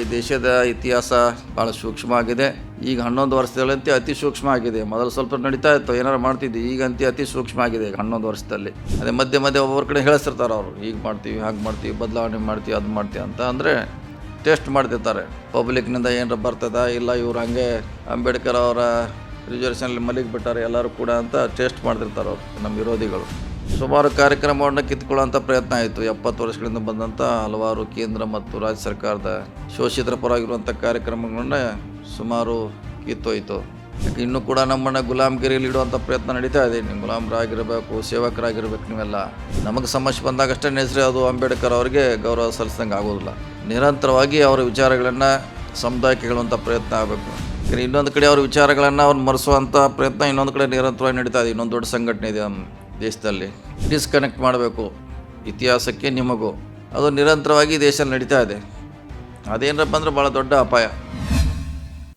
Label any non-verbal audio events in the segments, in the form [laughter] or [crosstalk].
ಈ ದೇಶದ ಇತಿಹಾಸ ಭಾಳ ಸೂಕ್ಷ್ಮ ಆಗಿದೆ ಈಗ ಹನ್ನೊಂದು ವರ್ಷದಲ್ಲಂತೆ ಅತಿ ಸೂಕ್ಷ್ಮ ಆಗಿದೆ ಮೊದಲು ಸ್ವಲ್ಪ ನಡೀತಾ ಇತ್ತು, ಏನಾರು ಮಾಡ್ತಿದ್ವಿ, ಈಗಂತೆ ಅತಿ ಸೂಕ್ಷ್ಮ ಆಗಿದೆ ಈಗ ಹನ್ನೊಂದು ವರ್ಷದಲ್ಲಿ. ಅದೇ ಮಧ್ಯೆ ಮಧ್ಯೆ ಒಬ್ಬೊಬ್ಬರ ಕಡೆ ಹೇಳಿಸ್ತಿರ್ತಾರೆ ಅವರು, ಈಗ ಮಾಡ್ತೀವಿ, ಹಾಗೆ ಮಾಡ್ತೀವಿ, ಬದಲಾವಣೆ ಮಾಡ್ತೀವಿ, ಅದು ಮಾಡ್ತೀವಿ ಅಂತ ಅಂದರೆ ಟೆಸ್ಟ್ ಮಾಡ್ತಿರ್ತಾರೆ. ಪಬ್ಲಿಕ್ನಿಂದ ಏನಾರ ಬರ್ತದ, ಇಲ್ಲ ಇವ್ರು ಹಂಗೆ ಅಂಬೇಡ್ಕರ್ ಅವರ ರಿಸರ್ವೇಷನಲ್ಲಿ ಮಲಗಿಬಿಟ್ಟಾರೆ ಎಲ್ಲರೂ ಕೂಡ ಅಂತ ಟೆಸ್ಟ್ ಮಾಡ್ತಿರ್ತಾರೆ ಅವರು, ನಮ್ಮ ವಿರೋಧಿಗಳು. ಸುಮಾರು ಕಾರ್ಯಕ್ರಮವನ್ನು ಕಿತ್ಕೊಳ್ಳೋಂಥ ಪ್ರಯತ್ನ ಆಯಿತು. ಎಪ್ಪತ್ತು ವರ್ಷಗಳಿಂದ ಬಂದಂಥ ಹಲವಾರು ಕೇಂದ್ರ ಮತ್ತು ರಾಜ್ಯ ಸರ್ಕಾರದ ಶೋಷಿತರ ಪರವಾಗಿರುವಂಥ ಕಾರ್ಯಕ್ರಮಗಳನ್ನ ಸುಮಾರು ಕಿತ್ತೋಯ್ತು. ಯಾಕೆ ಇನ್ನೂ ಕೂಡ ನಮ್ಮನ್ನು ಗುಲಾಮ್ಗಿರಿಯಲ್ಲಿ ಇಡುವಂಥ ಪ್ರಯತ್ನ ನಡೀತಾ ಇದೆ. ನೀವು ಗುಲಾಮರಾಗಿರಬೇಕು, ಸೇವಕರಾಗಿರ್ಬೇಕು ನೀವೆಲ್ಲ. ನಮಗೆ ಸಮಸ್ಯೆ ಬಂದಾಗಷ್ಟೇ ಹೆಸರು ಅದು ಅಂಬೇಡ್ಕರ್ ಅವರಿಗೆ ಗೌರವ ಸಲ್ಲಿಸಿದಂಗೆ ಆಗೋದಿಲ್ಲ. ನಿರಂತರವಾಗಿ ಅವರ ವಿಚಾರಗಳನ್ನು, ಸಮುದಾಯಕ್ಕೆ ಹೇಳುವಂಥ ಪ್ರಯತ್ನ ಆಗಬೇಕು. ಇನ್ನೊಂದು ಕಡೆ ಅವ್ರ ವಿಚಾರಗಳನ್ನು ಅವ್ರು ಮರೆಸುವಂಥ ಪ್ರಯತ್ನ ಇನ್ನೊಂದು ಕಡೆ ನಿರಂತರವಾಗಿ ನಡೀತಾ ಇದೆ. ಇನ್ನೊಂದು ದೊಡ್ಡ ಸಂಘಟನೆ ಇದೆ. ದೇಶದಲ್ಲಿ ಡಿಸ್ಕನೆಕ್ಟ್ ಮಾಡಬೇಕು. ಇತಿಹಾಸಕ್ಕೆ ನಿಮಗೂ. ಅದು ನಿರಂತರವಾಗಿ ದೇಶದಲ್ಲಿ ನಡೀತಾ ಇದೆ. ಅದೇನಪ್ಪ ಅಂದ್ರೆ ಭಾಳ ದೊಡ್ಡ ಅಪಾಯ.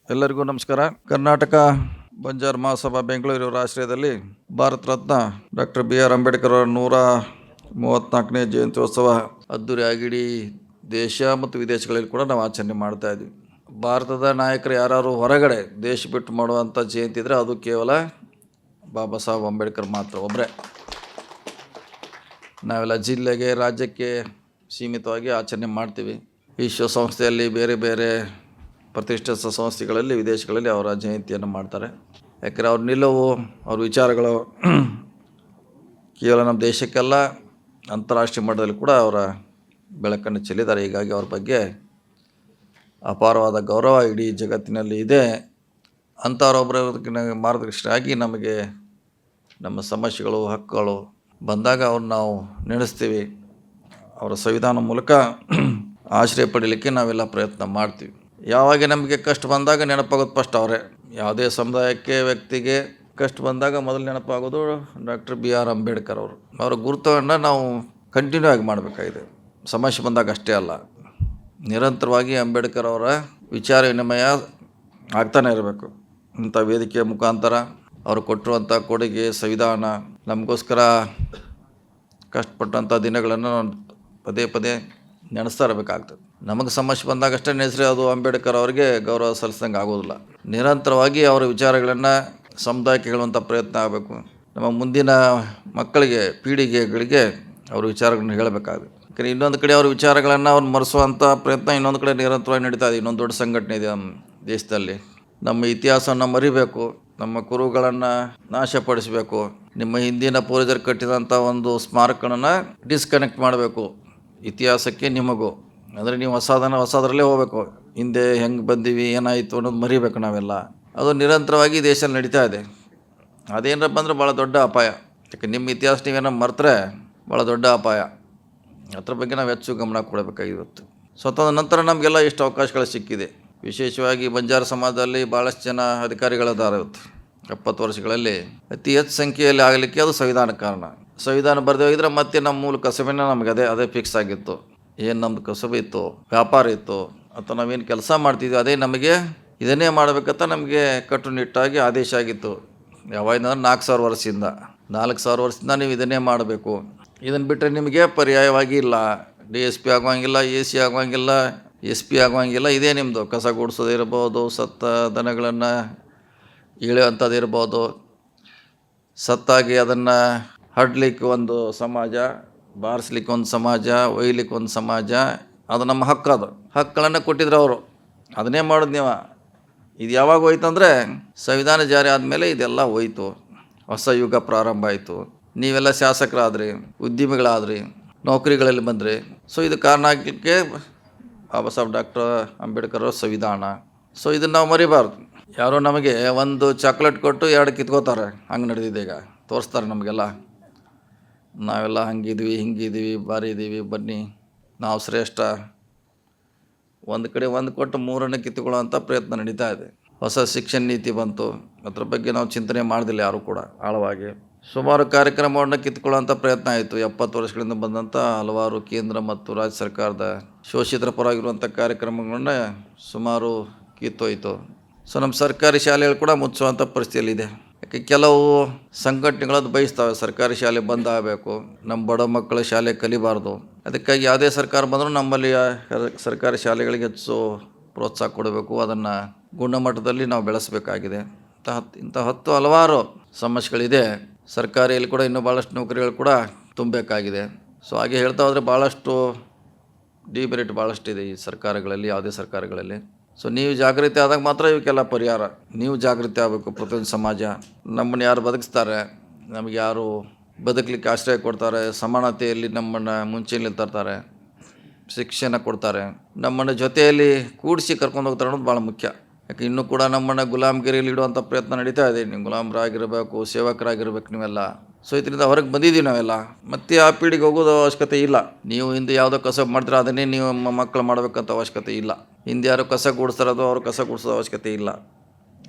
ಎಲ್ಲರಿಗೂ ನಮಸ್ಕಾರ. ಕರ್ನಾಟಕ ಬಂಜಾರ್ ಮಹಾಸಭಾ ಬೆಂಗಳೂರು ಆಶ್ರಯದಲ್ಲಿ Bharat Ratna doctor B R Ambedkar ಅವರ ನೂರ ಮೂವತ್ತ್ನಾಲ್ಕನೇ ಜಯಂತ್ಯೋತ್ಸವ ಅದ್ದೂರಿಯಾಗಿ ಇಡೀ ದೇಶ ಮತ್ತು ವಿದೇಶಗಳಲ್ಲಿ ಕೂಡ ನಾವು ಆಚರಣೆ ಮಾಡ್ತಾ ಇದ್ವಿ ಭಾರತದ ನಾಯಕರು ಯಾರು ಹೊರಗಡೆ ದೇಶ ಬಿಟ್ಟು ಮಾಡುವಂಥ ಜಯಂತಿ ಇದ್ದರೆ ಅದು ಕೇವಲ ಬಾಬಾ ಸಾಹೇಬ್ ಅಂಬೇಡ್ಕರ್ ಮಾತ್ರ ಒಬ್ಬರೇ ನಾವೆಲ್ಲ ಜಿಲ್ಲೆಗೆ, ರಾಜ್ಯಕ್ಕೆ ಸೀಮಿತವಾಗಿ ಆಚರಣೆ ಮಾಡ್ತೀವಿ. ವಿಶ್ವಸಂಸ್ಥೆಯಲ್ಲಿ ಬೇರೆ ಬೇರೆ ಪ್ರತಿಷ್ಠಿತ ಸಂಸ್ಥೆಗಳಲ್ಲಿ, ವಿದೇಶಗಳಲ್ಲಿ ಅವರ ಜಯಂತಿಯನ್ನು ಮಾಡ್ತಾರೆ. ಯಾಕಂದರೆ ಅವ್ರ ನಿಲುವು, ಅವ್ರ ವಿಚಾರಗಳು [clears throat] ಕೇವಲ ನಮ್ಮ ದೇಶಕ್ಕೆಲ್ಲ, ಅಂತಾರಾಷ್ಟ್ರೀಯ ಮಟ್ಟದಲ್ಲಿ ಕೂಡ ಅವರ ಬೆಳಕನ್ನು ಚೆಲ್ಲಿದ್ದಾರೆ. ಹೀಗಾಗಿ ಅವ್ರ ಬಗ್ಗೆ ಅಪಾರವಾದ ಗೌರವ ಇಡೀ ಜಗತ್ತಿನಲ್ಲಿ ಇದೆ. ಅಂಥವ್ರೊಬ್ಬರ ಮಾರ್ಗದರ್ಶನಾಗಿ ನಮಗೆ ನಮ್ಮ ಸಮಸ್ಯೆಗಳು, ಹಕ್ಕುಗಳು ಬಂದಾಗ ಅವ್ರನ್ನ ನಾವು ನೆನೆಸ್ತೀವಿ ಅವರ ಸಂವಿಧಾನ ಮೂಲಕ ಆಶ್ರಯ ಪಡೀಲಿಕ್ಕೆ ನಾವೆಲ್ಲ ಪ್ರಯತ್ನ ಮಾಡ್ತೀವಿ. ಯಾವಾಗ ನಮಗೆ ಕಷ್ಟ ಬಂದಾಗ ನೆನಪಾಗೋದು ಫಸ್ಟ್ ಅವರೇ. ಯಾವುದೇ ಸಮುದಾಯಕ್ಕೆ, ವ್ಯಕ್ತಿಗೆ ಕಷ್ಟ ಬಂದಾಗ ಮೊದಲು ನೆನಪಾಗೋದು ಡಾಕ್ಟರ್ ಬಿ ಆರ್ ಅಂಬೇಡ್ಕರ್ ಅವರು. ಅವರ ಗುರುತವನ್ನು ನಾವು ಕಂಟಿನ್ಯೂ ಆಗಿ ಮಾಡಬೇಕಾಗಿದೆ. ಸಮಸ್ಯೆ ಬಂದಾಗ ಅಷ್ಟೇ ಅಲ್ಲ. ನಿರಂತರವಾಗಿ ಅಂಬೇಡ್ಕರ್ ಅವರ ವಿಚಾರ ವಿನಿಮಯ ಆಗ್ತಾನೆ ಇರಬೇಕು. ಇಂಥ ವೇದಿಕೆಯ ಮುಖಾಂತರ ಅವರು ಕೊಟ್ಟಿರುವಂಥ ಕೊಡುಗೆ, ಸಂವಿಧಾನ, ನಮಗೋಸ್ಕರ ಕಷ್ಟಪಟ್ಟಂಥ ದಿನಗಳನ್ನು ನಾನು ಪದೇ ಪದೇ ನೆನೆಸ್ತಾ ಇರಬೇಕಾಗ್ತದೆ. ನಮಗೆ ಸಮಸ್ಯೆ ಬಂದಾಗಷ್ಟೇ ನೆನೆಸ್ರಿ, ಅದು ಅಂಬೇಡ್ಕರ್ ಅವರಿಗೆ ಗೌರವ ಸಲ್ಲಿಸಿದಂಗೆ ಆಗೋದಿಲ್ಲ. ನಿರಂತರವಾಗಿ ಅವರ ವಿಚಾರಗಳನ್ನು, ಸಮುದಾಯಕ್ಕೆ ಹೇಳುವಂಥ ಪ್ರಯತ್ನ ಆಗಬೇಕು. ನಮ್ಮ ಮುಂದಿನ ಮಕ್ಕಳಿಗೆ, ಪೀಳಿಗೆಗಳಿಗೆ ಅವ್ರ ವಿಚಾರಗಳನ್ನು ಹೇಳಬೇಕಾಗುತ್ತೆ ಯಾಕಂದರೆ ಇನ್ನೊಂದು ಕಡೆ ಅವ್ರ ವಿಚಾರಗಳನ್ನು ಅವ್ರು ಮರೆಸುವಂಥ ಪ್ರಯತ್ನ ಇನ್ನೊಂದು ಕಡೆ ನಿರಂತರವಾಗಿ ನಡೀತಾ ಇದೆ. ಇನ್ನೊಂದು ದೊಡ್ಡ ಸಂಘಟನೆ ಇದೆ ನಮ್ಮ ದೇಶದಲ್ಲಿ. ನಮ್ಮ ಇತಿಹಾಸವನ್ನು ಮರಿಬೇಕು. ನಮ್ಮ ಕುರುಗಳನ್ನು ನಾಶಪಡಿಸಬೇಕು. ನಿಮ್ಮ ಹಿಂದಿನ ಪೂರ್ವಜರು ಕಟ್ಟಿದಂಥ ಒಂದು ಸ್ಮಾರಕಗಳನ್ನು ಡಿಸ್ಕನೆಕ್ಟ್ ಮಾಡಬೇಕು. ಇತಿಹಾಸಕ್ಕೆ ನಿಮಗೂ. ಅಂದರೆ ನೀವು ಹೊಸದನ್ನು ಹೊಸದರಲ್ಲೇ ಹೋಗಬೇಕು. ಹಿಂದೆ ಹೆಂಗೆ ಬಂದೀವಿ, ಏನಾಯಿತು ಅನ್ನೋದು ಮರಿಬೇಕು ನಾವೆಲ್ಲ. ಅದು ನಿರಂತರವಾಗಿ ದೇಶದಲ್ಲಿ ನಡೀತಾ ಇದೆ. ಅದೇನಪ್ಪ ಅಂದ್ರೆ ಭಾಳ ದೊಡ್ಡ ಅಪಾಯ. ಯಾಕೆ, ನಿಮ್ಮ ಇತಿಹಾಸ ನೀವೇನೋ ಮರೆತರೆ ಭಾಳ ದೊಡ್ಡ ಅಪಾಯ. ಅದ್ರ ಬಗ್ಗೆ ನಾವು ಹೆಚ್ಚು ಗಮನ ಕೊಡಬೇಕಾಗಿರುತ್ತೆ ಸ್ವತಂತ್ರ ನಂತರ ನಮಗೆಲ್ಲ ಇಷ್ಟು ಅವಕಾಶಗಳು ಸಿಕ್ಕಿದೆ. ವಿಶೇಷವಾಗಿ ಬಂಜಾರ ಸಮಾಜದಲ್ಲಿ ಭಾಳಷ್ಟು ಜನ ಅಧಿಕಾರಿಗಳಿದ್ದಾರೆ ಇವತ್ತು. ಎಪ್ಪತ್ತು ವರ್ಷಗಳಲ್ಲಿ ಅತಿ ಹೆಚ್ಚು ಸಂಖ್ಯೆಯಲ್ಲಿ ಆಗಲಿಕ್ಕೆ ಅದು ಸಂವಿಧಾನ ಕಾರಣ. ಸಂವಿಧಾನ ಬರೆದೇ ಹೋಗಿದ್ರೆ ಮತ್ತೆ ನಮ್ಮ ಮೂಲ ಕಸಬಿನ ನಮಗೆ ಅದೇ ಅದೇ ಫಿಕ್ಸ್ ಆಗಿತ್ತು. ಏನು ನಮ್ಮದು ಕಸಬು ಇತ್ತು, ವ್ಯಾಪಾರ ಇತ್ತು, ಅಥವಾ ನಾವೇನು ಕೆಲಸ ಮಾಡ್ತಿದ್ವಿ, ಅದೇ ನಮಗೆ ಇದನ್ನೇ ಮಾಡಬೇಕಂತ ನಮಗೆ ಕಟ್ಟುನಿಟ್ಟಾಗಿ ಆದೇಶ ಆಗಿತ್ತು. ಯಾವಾಗ ನಾಲ್ಕು ಸಾವಿರ ವರ್ಷದಿಂದ. ನಾಲ್ಕು ಸಾವಿರ ವರ್ಷದಿಂದ ನೀವು ಇದನ್ನೇ ಮಾಡಬೇಕು. ಇದನ್ನು ಬಿಟ್ಟರೆ ನಿಮಗೆ ಪರ್ಯಾಯವಾಗಿ ಇಲ್ಲ. ಡಿ ಎಸ್ ಪಿ ಆಗುವಂಗಿಲ್ಲ, ಎ ಸಿ ಆಗುವಂಗಿಲ್ಲ ಎಸ್ ಪಿ ಆಗುವಂಗಿಲ್ಲ. ಇದೇ ನಿಮ್ಮದು ಕಸ ಗುಡಿಸೋದಿರ್ಬೋದು ಸತ್ತ ದನಗಳನ್ನು ಇರ್ಬೋದು. ಸತ್ತಾಗಿ ಅದನ್ನು ಹಡ್ಲಿಕ್ಕೆ ಒಂದು ಸಮಾಜ, ಬಾರಿಸ್ಲಿಕ್ಕೆ ಒಂದು ಸಮಾಜ, ಒಯ್ಲಿಕ್ಕೆ ಒಂದು ಸಮಾಜ, ಅದು ನಮ್ಮ ಹಕ್ಕು ಅದು. ಹಕ್ಕುಗಳನ್ನು ಕೊಟ್ಟಿದ್ರು ಅವರು. ಅದನ್ನೇ ಮಾಡೋದು ನೀವು. ಇದು ಯಾವಾಗ ಹೋಯ್ತು ಅಂದರೆ ಸಂವಿಧಾನ ಜಾರಿ ಆದಮೇಲೆ ಇದೆಲ್ಲ ಹೋಯ್ತು. ಹೊಸ ಯುಗ ಪ್ರಾರಂಭ ಆಯಿತು. ನೀವೆಲ್ಲ ಶಾಸಕರಾದ್ರಿ, ಉದ್ಯಮಿಗಳಾದ್ರಿ, ನೌಕರಿಗಳಲ್ಲಿ ಬಂದ್ರಿ. ಸೊ, ಇದು ಕಾರಣ ಆಗಲಿಕ್ಕೆ ಬಾಬಾ ಸಾಹೇಬ್ ಡಾಕ್ಟರ್ ಅಂಬೇಡ್ಕರ್ ಸಂವಿಧಾನ. ಸೊ ಇದನ್ನು ನಾವು ಮರಿಬಾರ್ದು. ಯಾರೋ ನಮಗೆ ಒಂದು ಚಾಕ್ಲೇಟ್ ಕೊಟ್ಟು ಎರಡು ಕಿತ್ಕೋತಾರೆ. ಹಂಗೆ ನಡೆದಿದೆ ಈಗ. ತೋರಿಸ್ತಾರೆ ನಮಗೆಲ್ಲ. ನಾವೆಲ್ಲ ಹಂಗಿದ್ವಿ ಹಿಂಗಿದ್ದೀವಿ ಬಾರಿ ಇದ್ದೀವಿ ಬನ್ನಿ. ನಾವು ಶ್ರೇಷ್ಠ. ಒಂದು ಕಡೆ ಒಂದು ಕೊಟ್ಟು ಮೂರನ್ನು ಕಿತ್ತುಕೊಳ್ಳುವಂಥ ಪ್ರಯತ್ನ ನಡೀತಾ ಇದೆ. ಹೊಸ ಶಿಕ್ಷಣ ನೀತಿ ಬಂತು. ಅದ್ರ ಬಗ್ಗೆ ನಾವು ಚಿಂತನೆ ಮಾಡೋದಿಲ್ಲ ಯಾರೂ ಕೂಡ, ಆಳವಾಗಿ. ಸುಮಾರು ಕಾರ್ಯಕ್ರಮವನ್ನು ಕಿತ್ಕೊಳ್ಳುವಂಥ ಪ್ರಯತ್ನ ಆಯಿತು. ಎಪ್ಪತ್ತು ವರ್ಷಗಳಿಂದ ಬಂದಂಥ ಹಲವಾರು ಕೇಂದ್ರ ಮತ್ತು ರಾಜ್ಯ ಸರ್ಕಾರದ ಶೋಷಿತರ ಪರವಾಗಿರುವಂಥ ಕಾರ್ಯಕ್ರಮಗಳನ್ನ ಸುಮಾರು ಕಿತ್ತೋಯ್ತು. ಸೊ ನಮ್ಮ ಸರ್ಕಾರಿ ಶಾಲೆಗಳು ಕೂಡ ಮುಚ್ಚುವಂಥ ಪರಿಸ್ಥಿತಿಯಲ್ಲಿದೆ. ಯಾಕೆ ಕೆಲವು ಸಂಘಟನೆಗಳದ್ದು ಬಯಸ್ತವೆ, ಸರ್ಕಾರಿ ಶಾಲೆ ಬಂದ್ ಆಗಬೇಕು, ನಮ್ಮ ಬಡ ಮಕ್ಕಳ ಶಾಲೆ ಕಲಿಬಾರ್ದು. ಅದಕ್ಕಾಗಿ ಯಾವುದೇ ಸರ್ಕಾರ ಬಂದರೂ ನಮ್ಮಲ್ಲಿ ಸರ್ಕಾರಿ ಶಾಲೆಗಳಿಗೆ ಹೆಚ್ಚು ಪ್ರೋತ್ಸಾಹ ಕೊಡಬೇಕು. ಅದನ್ನು ಗುಣಮಟ್ಟದಲ್ಲಿ ನಾವು ಬೆಳೆಸಬೇಕಾಗಿದೆ. ಇಂಥ ಹತ್ತು ಇಂಥ ಹತ್ತು ಹಲವಾರು ಸಮಸ್ಯೆಗಳಿದೆ. ಸರ್ಕಾರಿಯಲ್ಲಿ ಕೂಡ ಇನ್ನೂ ಭಾಳಷ್ಟು ನೌಕರಿಗಳು ಕೂಡ ತುಂಬಬೇಕಾಗಿದೆ. ಸೊ ಹಾಗೆ ಹೇಳ್ತಾ ಹೋದರೆ ಭಾಳಷ್ಟು ಡಿಮೆರಿಟ್ ಭಾಳಷ್ಟಿದೆ ಈ ಸರ್ಕಾರಗಳಲ್ಲಿ, ಯಾವುದೇ ಸರ್ಕಾರಗಳಲ್ಲಿ. ಸೊ ನೀವು ಜಾಗೃತಿ ಆದಾಗ ಮಾತ್ರ ಇವಕ್ಕೆಲ್ಲ ಪರಿಹಾರ. ನೀವು ಜಾಗೃತಿ ಆಗಬೇಕು ಪ್ರತಿಯೊಂದು ಸಮಾಜ. ನಮ್ಮನ್ನು ಯಾರು ಬದುಕಿಸ್ತಾರೆ? ನಮಗೆ ಯಾರು ಬದುಕಲಿಕ್ಕೆ ಆಶ್ರಯ ಕೊಡ್ತಾರೆ? ಸಮಾನತೆಯಲ್ಲಿ ನಮ್ಮನ್ನು ಮುಂಚೆಯಲ್ಲಿ ತರ್ತಾರೆ ಶಿಕ್ಷಣ ಕೊಡ್ತಾರೆ. ನಮ್ಮನ್ನು ಜೊತೆಯಲ್ಲಿ ಕೂಡಿಸಿ ಕರ್ಕೊಂಡು ಹೋಗ್ತಾರೆ ಅನ್ನೋದು ಭಾಳ ಮುಖ್ಯ. ಯಾಕೆ ಇನ್ನೂ ಕೂಡ ನಮ್ಮನ್ನು ಗುಲಾಮ್ಗಿರಿಯಲ್ಲಿ ಇಡುವಂಥ ಪ್ರಯತ್ನ ನಡೀತಾ ಇದೆ. ನೀವು ಗುಲಾಮರಾಗಿರಬೇಕು, ಸೇವಕರಾಗಿರ್ಬೇಕು ನೀವೆಲ್ಲ. ಸೊ ಇದರಿಂದ ಹೊರಗೆ ಬಂದಿದ್ದೀವಿ ನಾವೆಲ್ಲ. ಮತ್ತೆ ಆ ಪೀಳಿಗೆ ಹೋಗೋದು ಅವಶ್ಯಕತೆ ಇಲ್ಲ. ನೀವು ಹಿಂದೆ ಯಾವುದೋ ಕಸ ಮಾಡ್ತೀರ ಅದನ್ನೇ ನೀವು ಮಕ್ಕಳು ಮಾಡಬೇಕಂತ ಅವಶ್ಯಕತೆ ಇಲ್ಲ. ಹಿಂದೆ ಯಾರು ಕಸ ಗುಡಿಸ್ತಾರದು ಅವರು ಕಸ ಗುಡಿಸೋ ಅವಶ್ಯಕತೆ ಇಲ್ಲ.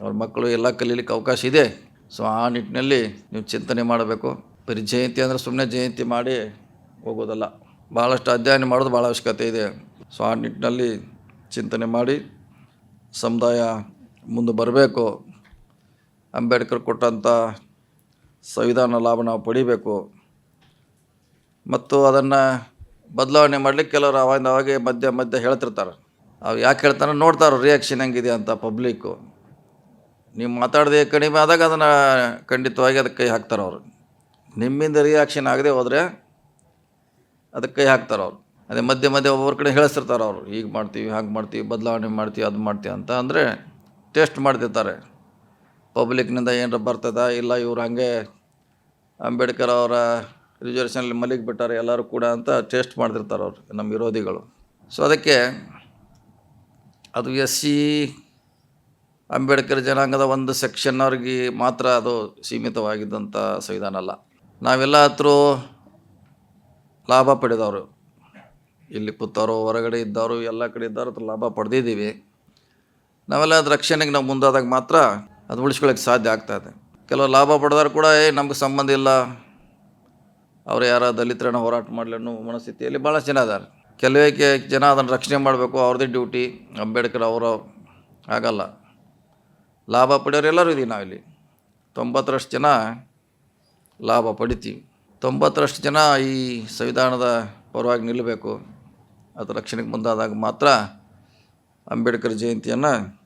ಅವ್ರ ಮಕ್ಕಳು ಎಲ್ಲ ಕಲೀಲಿಕ್ಕೆ ಅವಕಾಶ ಇದೆ. ಸೊ ಆ ನಿಟ್ಟಿನಲ್ಲಿ ನೀವು ಚಿಂತನೆ ಮಾಡಬೇಕು. ಬರೀ ಜಯಂತಿ ಅಂದರೆ ಸುಮ್ಮನೆ ಜಯಂತಿ ಮಾಡಿ ಹೋಗೋದಲ್ಲ. ಭಾಳಷ್ಟು ಅಧ್ಯಯನ ಮಾಡೋದು ಭಾಳ ಅವಶ್ಯಕತೆ ಇದೆ. ಸೊ ಆ ನಿಟ್ಟಿನಲ್ಲಿ ಚಿಂತನೆ ಮಾಡಿ ಸಮುದಾಯ ಮುಂದೆ ಬರಬೇಕು. ಅಂಬೇಡ್ಕರ್ ಕೊಟ್ಟಂಥ ಸಂವಿಧಾನ ಲಾಭ ನಾವು ಪಡಿಬೇಕು. ಮತ್ತು ಅದನ್ನು ಬದಲಾವಣೆ ಮಾಡಲಿಕ್ಕೆ ಕೆಲವರು ಅವಾಗಿಂದ ಅವಾಗೆ ಮಧ್ಯ ಮಧ್ಯ ಹೇಳ್ತಿರ್ತಾರೆ. ಅವು ಯಾಕೆ ಹೇಳ್ತಾರೆ ನೋಡ್ತಾರೆ ರಿಯಾಕ್ಷನ್ ಹೆಂಗಿದೆ ಅಂತ ಪಬ್ಲಿಕ್ಕು ನೀವು ಮಾತಾಡದೆ ಕಡಿಮೆ ಆದಾಗ ಅದನ್ನು ಖಂಡಿತವಾಗಿ ಅದಕ್ಕೆ ಕೈ ಹಾಕ್ತಾರೆ ಅವರು ನಿಮ್ಮಿಂದ ರಿಯಾಕ್ಷನ್ ಆಗದೆ ಹೋದರೆ ಅದಕ್ಕೆ ಕೈ ಹಾಕ್ತಾರೆ ಅವರು ಅದೇ ಮಧ್ಯೆ ಮಧ್ಯೆ ಒಬ್ಬೊಬ್ಬರ ಕಡೆ ಹೇಳಿಸ್ತಿರ್ತಾರೆ ಅವರು, ಹೀಗೆ ಮಾಡ್ತೀವಿ, ಹಾಗೆ ಮಾಡ್ತೀವಿ, ಬದಲಾವಣೆ ಮಾಡ್ತೀವಿ, ಅದು ಮಾಡ್ತೀವಿ ಅಂತ. ಅಂದರೆ ಟೆಸ್ಟ್ ಮಾಡ್ತಿರ್ತಾರೆ. ಪಬ್ಲಿಕ್ನಿಂದ ಏನಾರ ಬರ್ತದ, ಇಲ್ಲ ಇವ್ರು ಹಾಗೆ ಅಂಬೇಡ್ಕರ್ ಅವರ ರಿಸರ್ವೇಷನಲ್ಲಿ ಮಲಿಗೆ ಬಿಟ್ಟಾರೆ ಎಲ್ಲರೂ ಕೂಡ ಅಂತ ಟೆಸ್ಟ್ ಮಾಡ್ತಿರ್ತಾರೆ ಅವರು, ನಮ್ಮ ವಿರೋಧಿಗಳು. ಸೊ ಅದಕ್ಕೆ ಅದು ಎಸ್ ಸಿ ಅಂಬೇಡ್ಕರ್ ಜನಾಂಗದ ಒಂದು ಸೆಕ್ಷನ್ ಅವ್ರಿಗೆ ಮಾತ್ರ ಅದು ಸೀಮಿತವಾಗಿದ್ದಂಥ ಸಂವಿಧಾನ ಅಲ್ಲ. ನಾವೆಲ್ಲ ಹತ್ರ ಲಾಭ ಪಡೆದವರು. ಇಲ್ಲಿ ಪುತ್ತವರು ಹೊರಗಡೆ ಇದ್ದವರು, ಎಲ್ಲ ಕಡೆ ಇದ್ದಾರೋ ಅದ್ರ ಲಾಭ ಪಡೆದಿದ್ದೀವಿ. ನಾವೆಲ್ಲ ಅದ್ರ ರಕ್ಷಣೆಗೆ ನಾವು ಮುಂದಾದಾಗ ಮಾತ್ರ ಅದು ಉಳಿಸ್ಕೊಳ್ಳೋಕ್ಕೆ ಸಾಧ್ಯ ಆಗ್ತಾಯಿದೆ ಕೆಲವು ಲಾಭ ಪಡೆದವ್ರು ಕೂಡ, ಏ, ನಮ್ಗೆ ಸಂಬಂಧ ಇಲ್ಲ. ಅವ್ರು ಯಾರ ದಲಿತರನ್ನ ಹೋರಾಟ ಮಾಡಲಿ ಅನ್ನೋ ಮನಸ್ಥಿತಿಯಲ್ಲಿ ಭಾಳ ಜನ ಇದ್ದಾರೆ. ಕೆಲವೇ ಜನ ಅದನ್ನು ರಕ್ಷಣೆ ಮಾಡಬೇಕು, ಅವ್ರದ್ದೇ ಡ್ಯೂಟಿ. ಅಂಬೇಡ್ಕರ್ ಅವರು ಆಗಲ್ಲ ಲಾಭ ಪಡೆಯೋರು ಎಲ್ಲರೂ ಇದೀವಿ ನಾವಿಲ್ಲಿ. ತೊಂಬತ್ತರಷ್ಟು ಜನ ಲಾಭ ಪಡಿತೀವಿ. ತೊಂಬತ್ತರಷ್ಟು ಜನ ಈ ಸಂವಿಧಾನದ ಪರವಾಗಿ ನಿಲ್ಲಬೇಕು. ಅದು ರಕ್ಷಣೆಗೆ ಮುಂದಾದಾಗ ಮಾತ್ರ ಅಂಬೇಡ್ಕರ್ ಜಯಂತಿಯನ್ನು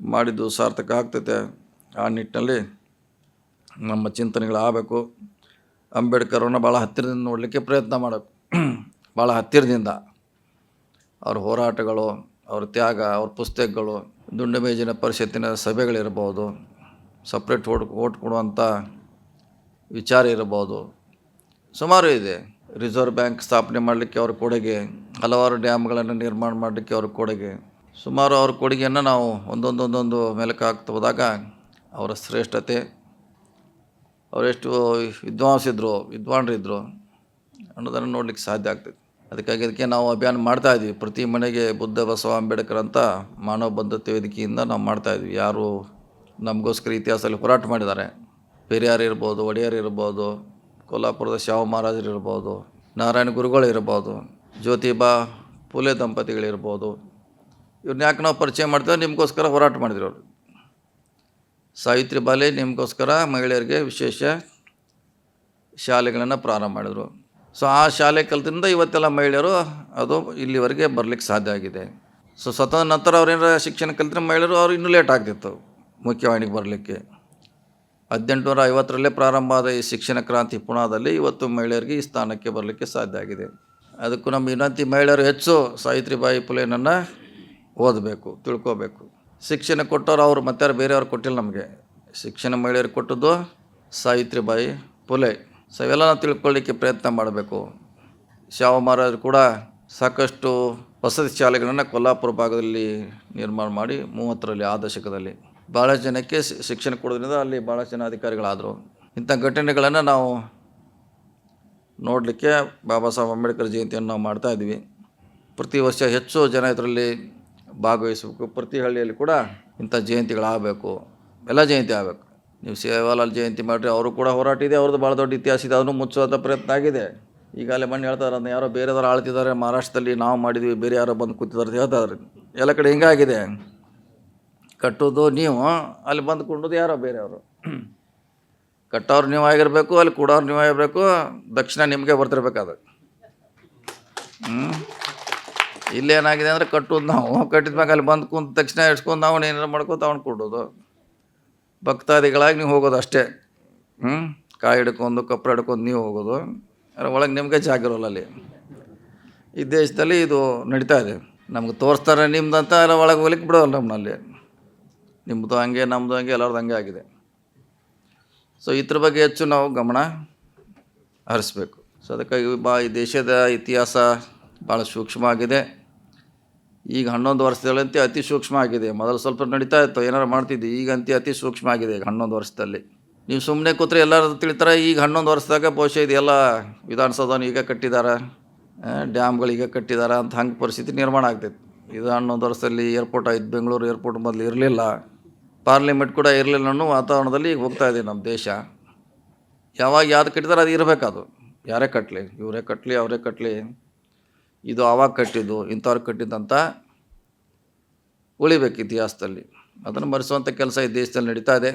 ಮಾಡಿದ್ದು ಸಾರ್ಥಕ ಆಗ್ತೈತೆ. ಆ ನಿಟ್ಟಿನಲ್ಲಿ ನಮ್ಮ ಚಿಂತನೆಗಳಾಗಬೇಕು ಅಂಬೇಡ್ಕರನ್ನು ಭಾಳ ಹತ್ತಿರದಿಂದ ನೋಡಲಿಕ್ಕೆ ಪ್ರಯತ್ನ ಮಾಡಬೇಕು. [clears throat] ಭಾಳ ಹತ್ತಿರದಿಂದ. ಅವ್ರ ಹೋರಾಟಗಳು, ಅವ್ರ ತ್ಯಾಗ, ಅವ್ರ ಪುಸ್ತಕಗಳು ದುಂಡು ಮೇಜಿನ ಪರಿಷತ್ತಿನ ಸಭೆಗಳಿರ್ಬೋದು, ಸಪ್ರೇಟ್ ಓಟ್ ಓಟ್ ಕೊಡುವಂಥ ವಿಚಾರ ಇರ್ಬೋದು. ಸುಮಾರು ಇದೆ. ರಿಸರ್ವ್ ಬ್ಯಾಂಕ್ ಸ್ಥಾಪನೆ ಮಾಡಲಿಕ್ಕೆ ಅವ್ರ ಕೊಡುಗೆ, ಹಲವಾರು ಡ್ಯಾಮ್ಗಳನ್ನು ನಿರ್ಮಾಣ ಮಾಡಲಿಕ್ಕೆ ಅವ್ರ ಕೊಡುಗೆ. ಸುಮಾರು ಅವ್ರ ಕೊಡುಗೆಯನ್ನು ನಾವು ಒಂದೊಂದೊಂದೊಂದು ಮೇಲಕ್ಕೆ ಮೆಲುಕು ಹಾಕ್ತಾ ಹೋದಾಗ ಅವರ ಶ್ರೇಷ್ಠತೆ ಅವರೆಷ್ಟು ವಿದ್ವಾಂಸಿದ್ರು ವಿದ್ವಾಂಸರಿದ್ದರು ಅನ್ನೋದನ್ನು ನೋಡಲಿಕ್ಕೆ ಸಾಧ್ಯ ಆಗ್ತದೆ ಅದಕ್ಕಾಗಿ ಅದಕ್ಕೆ ನಾವು ಅಭಿಯಾನ ಮಾಡ್ತಾ ಇದ್ವಿ. ಪ್ರತಿ ಮನೆಗೆ ಬುದ್ಧ, ಬಸವ, ಅಂಬೇಡ್ಕರ್ ಅಂತ ಮಾನವ ಬದ್ಧತೆ ವೇದಿಕೆಯಿಂದ ನಾವು ಮಾಡ್ತಾ ಇದ್ವಿ. ಯಾರು ನಮಗೋಸ್ಕರ ಇತಿಹಾಸದಲ್ಲಿ ಹೋರಾಟ ಮಾಡಿದ್ದಾರೆ. ಪೆರಿಯಾರ್ ಇರ್ಬೋದು, ಒಡೆಯರ್ ಇರ್ಬೋದು ಕೊಲ್ಲಾಪುರದ ಶಾವ ಮಹಾರಾಜರು ಇರ್ಬೋದು, ನಾರಾಯಣ ಗುರುಗಳು ಇರ್ಬೋದು ಜ್ಯೋತಿಬಾ ಪುಲೆ ದಂಪತಿಗಳಿರ್ಬೋದು ಇವ್ರನ್ನ ಯಾಕೆ ನಾವು ಪರಿಚಯ ಮಾಡ್ತೇವೆ ನಿಮಗೋಸ್ಕರ ಹೋರಾಟ ಮಾಡಿದ್ರು ಅವರು. ಸಾವಿತ್ರಿ ಬಾಲೆ ನಿಮಗೋಸ್ಕರ ಮಹಿಳೆಯರಿಗೆ ವಿಶೇಷ ಶಾಲೆಗಳನ್ನು ಪ್ರಾರಂಭ ಮಾಡಿದರು. ಸೊ, ಆ ಶಾಲೆ ಕಲ್ತಿಂದ ಇವತ್ತೆಲ್ಲ ಮಹಿಳೆಯರು ಅದು ಇಲ್ಲಿವರೆಗೆ ಬರಲಿಕ್ಕೆ ಸಾಧ್ಯ ಆಗಿದೆ. ಸೊ, ಸ್ವತಃ ನಂತರ ಅವ್ರೇನಾರ ಶಿಕ್ಷಣ ಕಲಿತರೆ ಮಹಿಳೆಯರು ಅವ್ರು ಇನ್ನೂ ಲೇಟ್ ಆಗ್ತಿತ್ತು ಮುಖ್ಯವಾಹಿನಿಗೆ ಬರಲಿಕ್ಕೆ. ಹದಿನೆಂಟುನೂರ ಐವತ್ತರಲ್ಲೇ ಪ್ರಾರಂಭ ಆದ ಈ ಶಿಕ್ಷಣ ಕ್ರಾಂತಿ ಪುಣಾದಲ್ಲಿ ಇವತ್ತು ಮಹಿಳೆಯರಿಗೆ ಈ ಸ್ಥಾನಕ್ಕೆ ಬರಲಿಕ್ಕೆ ಸಾಧ್ಯ ಆಗಿದೆ. ಅದಕ್ಕೂ ನಮ್ಮ ವಿನಂತಿ ಮಹಿಳೆಯರು ಹೆಚ್ಚು ಸಾವಿತ್ರಿಬಾಯಿ ಪುಲೆನನ್ನು ಓದಬೇಕು, ತಿಳ್ಕೋಬೇಕು. ಶಿಕ್ಷಣ ಕೊಟ್ಟವ್ರು ಅವರು ಮತ್ತಾರು ಬೇರೆಯವ್ರು ಕೊಟ್ಟಿಲ್ಲ ನಮಗೆ. ಶಿಕ್ಷಣ ಮಹಿಳೆಯರಿಗೆ ಕೊಟ್ಟದ್ದು ಸಾವಿತ್ರಿಬಾಯಿ ಪುಲೆ. ಸೊ ಇವೆಲ್ಲ ನಾವು ತಿಳ್ಕೊಳ್ಳಿಕ್ಕೆ ಪ್ರಯತ್ನ ಮಾಡಬೇಕು. ಶಾವ ಮಹಾರಾಜರು ಕೂಡ ಸಾಕಷ್ಟು ವಸತಿ ಶಾಲೆಗಳನ್ನು ಕೊಲ್ಲಾಪುರ ಭಾಗದಲ್ಲಿ ನಿರ್ಮಾಣ ಮಾಡಿ ಮೂವತ್ತರಲ್ಲಿ ಆ ದಶಕದಲ್ಲಿ ಭಾಳ ಜನಕ್ಕೆ ಶಿಕ್ಷಣ ಕೊಡೋದ್ರಿಂದ ಅಲ್ಲಿ ಭಾಳ ಜನ ಅಧಿಕಾರಿಗಳಾದರು ಇಂಥ ಘಟನೆಗಳನ್ನು ನಾವು ನೋಡಲಿಕ್ಕೆ ಬಾಬಾ ಸಾಹೇಬ್ ಅಂಬೇಡ್ಕರ್ ಜಯಂತಿಯನ್ನು ನಾವು ಮಾಡ್ತಾ ಇದ್ವಿ ಪ್ರತಿ ವರ್ಷ ಹೆಚ್ಚು ಜನ ಇದರಲ್ಲಿ ಭಾಗವಹಿಸಬೇಕು. ಪ್ರತಿ ಹಳ್ಳಿಯಲ್ಲಿ ಕೂಡ ಇಂಥ ಜಯಂತಿಗಳಾಗಬೇಕು. ಎಲ್ಲ ಜಯಂತಿ ಆಗಬೇಕು. ನೀವು ಸೇವಾಲಾಲ್ ಜಯಂತಿ ಮಾಡಿರಿ, ಅವರು ಕೂಡ ಹೋರಾಟ ಇದೆ, ಅವ್ರದ್ದು ಭಾಳ ದೊಡ್ಡ ಇತಿಹಾಸ ಇದೆ, ಅದನ್ನು ಮುಚ್ಚುವಂಥ ಪ್ರಯತ್ನ ಆಗಿದೆ. ಈಗಾಗಲೇ ಮಣ್ಣು ಹೇಳ್ತಾರೆ, ಅದನ್ನ ಯಾರೋ ಬೇರೆದವ್ರು ಆಳ್ತಿದ್ದಾರೆ, ಮಹಾರಾಷ್ಟ್ರದಲ್ಲಿ ನಾವು ಮಾಡಿದ್ವಿ, ಬೇರೆ ಯಾರೋ ಬಂದು ಕೂತಿದ್ದಾರೆ ಹೇಳ್ತಾರೆ ಎಲ್ಲ ಕಡೆ ಹಿಂಗಾಗಿದೆ. ಕಟ್ಟೋದು ನೀವು, ಅಲ್ಲಿ ಬಂದು ಕೊಂಡೋದು ಯಾರೋ ಬೇರೆಯವರು. ಕಟ್ಟೋರು ನೀವು ಆಗಿರಬೇಕು, ಅಲ್ಲಿ ಕೊಡೋರು ನೀವು ಆಗಿರಬೇಕು, ದಕ್ಷಿಣ ನಿಮಗೆ ಬರ್ತಿರ್ಬೇಕು ಅದು ಹ್ಞೂ ಇಲ್ಲೇನಾಗಿದೆ ಅಂದರೆ ಕಟ್ಟೋದು ನಾವು. ಕಟ್ಟಿದ ಮ್ಯಾಗ ಅಲ್ಲಿ ಬಂದು ಕುಂತ ತಕ್ಷಣ ಇಡ್ಸ್ಕೊಂಡು ನಾವು ಏನಾರು ಮಾಡ್ಕೊತ ಅವ್ನು ಕೊಡೋದು. ಭಕ್ತಾದಿಗಳಾಗಿ ನೀವು ಹೋಗೋದು ಅಷ್ಟೇ. ಹ್ಞೂ ಕಾಯಿ ಹಿಡ್ಕೊಂಡು, ಕಪ್ರ ಹಿಡ್ಕೊಂಡು ನೀವು ಹೋಗೋದು. ಅದ್ರ ಒಳಗೆ ನಿಮಗೆ ಜಾಗಿರೋಲ್ಲ ಅಲ್ಲಿ. ಈ ದೇಶದಲ್ಲಿ ಇದು ನಡೀತಾ ಇದೆ. ನಮ್ಗೆ ತೋರಿಸ್ತಾರೆ ನಿಮ್ದಂತ ಎಲ್ಲ ಒಳಗೆ ಹೋಗ್ಲಿಕ್ಕೆ ಬಿಡೋಲ್ಲ ನಮ್ಮಲ್ಲಿ ನಿಮ್ಮದು ಹಂಗೆ ನಮ್ಮದು ಹಂಗೆ ಎಲ್ಲರದ್ದು ಹಂಗೆ ಆಗಿದೆ. ಸೊ ಇದ್ರ ಬಗ್ಗೆ ಹೆಚ್ಚು ನಾವು ಗಮನ ಹರಿಸ್ಬೇಕು. ಸೊ ಅದಕ್ಕಾಗಿ ಬಾ, ಈ ದೇಶದ ಇತಿಹಾಸ ಭಾಳ ಸೂಕ್ಷ್ಮ ಆಗಿದೆ ಈಗ ಹನ್ನೊಂದು ವರ್ಷದಲ್ಲಂತೆ ಅತಿ ಸೂಕ್ಷ್ಮ ಆಗಿದೆ. ಮೊದಲು ಸ್ವಲ್ಪ ನಡೀತಾ ಇತ್ತು, ಏನಾರು ಮಾಡ್ತಿದ್ವಿ ಈಗಂತೂ ಅತಿ ಸೂಕ್ಷ್ಮ ಆಗಿದೆ ಈಗ ಹನ್ನೊಂದು ವರ್ಷದಲ್ಲಿ. ನೀವು ಸುಮ್ಮನೆ ಕೂತ್ರೆ ಎಲ್ಲರೂ ತಿಳಿತಾರೆ, ಈಗ ಹನ್ನೊಂದು ವರ್ಷದಾಗ ಬಹುಶಃ ಇದೆಲ್ಲ ವಿಧಾನಸೌಧನ ಈಗ ಕಟ್ಟಿದ್ದಾರೆ ಡ್ಯಾಮ್ಗಳು ಈಗ ಕಟ್ಟಿದ್ದಾರೆ ಅಂತ ಹಂಗೆ ಪರಿಸ್ಥಿತಿ ನಿರ್ಮಾಣ ಆಗ್ತೈತೆ ಇದು ಹನ್ನೊಂದು ವರ್ಷದಲ್ಲಿ ಏರ್ಪೋರ್ಟ್ ಆಯ್ತು, ಬೆಂಗಳೂರು ಏರ್ಪೋರ್ಟ್ ಮೊದಲು ಇರಲಿಲ್ಲ. ಪಾರ್ಲಿಮೆಂಟ್ ಕೂಡ ಇರಲಿಲ್ಲ ಅನ್ನೋ ವಾತಾವರಣದಲ್ಲಿ ಈಗ ಹೋಗ್ತಾ ಇದೆ ನಮ್ಮ ದೇಶ. ಯಾವಾಗ ಯಾವ್ದು ಕಟ್ಟಿದಾರೆ ಅದು ಇರಬೇಕು ಅದು ಯಾರೇ ಕಟ್ಟಲಿ ಇವರೇ ಕಟ್ಟಲಿ ಅವರೇ ಕಟ್ಟಲಿ ಇದು ಆವಾಗ ಕಟ್ಟಿದ್ದು, ಇಂಥವ್ರು ಕಟ್ಟಿದ್ದಂತ ಉಳಿಬೇಕು ಇತಿಹಾಸದಲ್ಲಿ. ಅದನ್ನು ಮರೆಸುವಂಥ ಕೆಲಸ ಈ ದೇಶದಲ್ಲಿ ನಡೀತಾ ಇದೆ.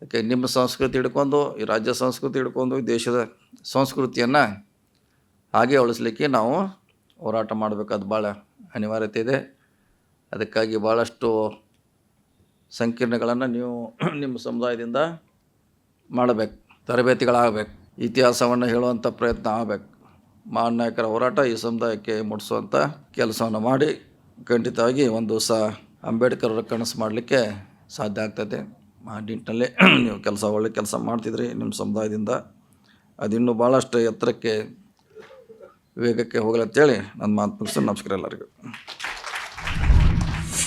ಅದಕ್ಕೆ ನಿಮ್ಮ ಸಂಸ್ಕೃತಿ ಹಿಡ್ಕೊಂಡು, ಈ ರಾಜ್ಯ ಸಂಸ್ಕೃತಿ ಹಿಡ್ಕೊಂಡು ದೇಶದ ಸಂಸ್ಕೃತಿಯನ್ನು ಹಾಗೆ ಉಳಿಸ್ಲಿಕ್ಕೆ ನಾವು ಹೋರಾಟ ಮಾಡಬೇಕಾದ ಭಾಳ ಅನಿವಾರ್ಯತೆ ಇದೆ. ಅದಕ್ಕಾಗಿ ಭಾಳಷ್ಟು ಸಂಕೀರ್ಣಗಳನ್ನು ನೀವು [clears throat] ನಿಮ್ಮ ಸಮುದಾಯದಿಂದ ಮಾಡಬೇಕು. ತರಬೇತಿಗಳಾಗಬೇಕು. ಇತಿಹಾಸವನ್ನು ಹೇಳುವಂಥ ಪ್ರಯತ್ನ ಆಗಬೇಕು. ಮಹಾನ್ ನಾಯಕರ ಹೋರಾಟ ಈ ಸಮುದಾಯಕ್ಕೆ ಮುಟ್ಟಿಸುವಂಥ ಕೆಲಸವನ್ನು ಮಾಡಿ ಖಂಡಿತವಾಗಿ ಒಂದು ದಿವಸ ಅಂಬೇಡ್ಕರ್ ಕನಸು ಮಾಡಲಿಕ್ಕೆ ಸಾಧ್ಯ ಆಗ್ತದೆ. ಆ ನಿಟ್ಟಿನಲ್ಲಿ [clears throat] ನೀವು ಕೆಲಸ, ಒಳ್ಳೆ ಕೆಲಸ ಮಾಡ್ತಿದ್ರಿ. ನಿಮ್ಮ ಸಮುದಾಯದಿಂದ ಅದಿನ್ನೂ ಭಾಳಷ್ಟು ಎತ್ತರಕ್ಕೆ, ವೇಗಕ್ಕೆ ಹೋಗಲಂತೇಳಿ ನನ್ನ ಮಾತು ಮುಗಿಸ್ತೀನಿ ನಮಸ್ಕಾರ ಎಲ್ಲರಿಗೂ.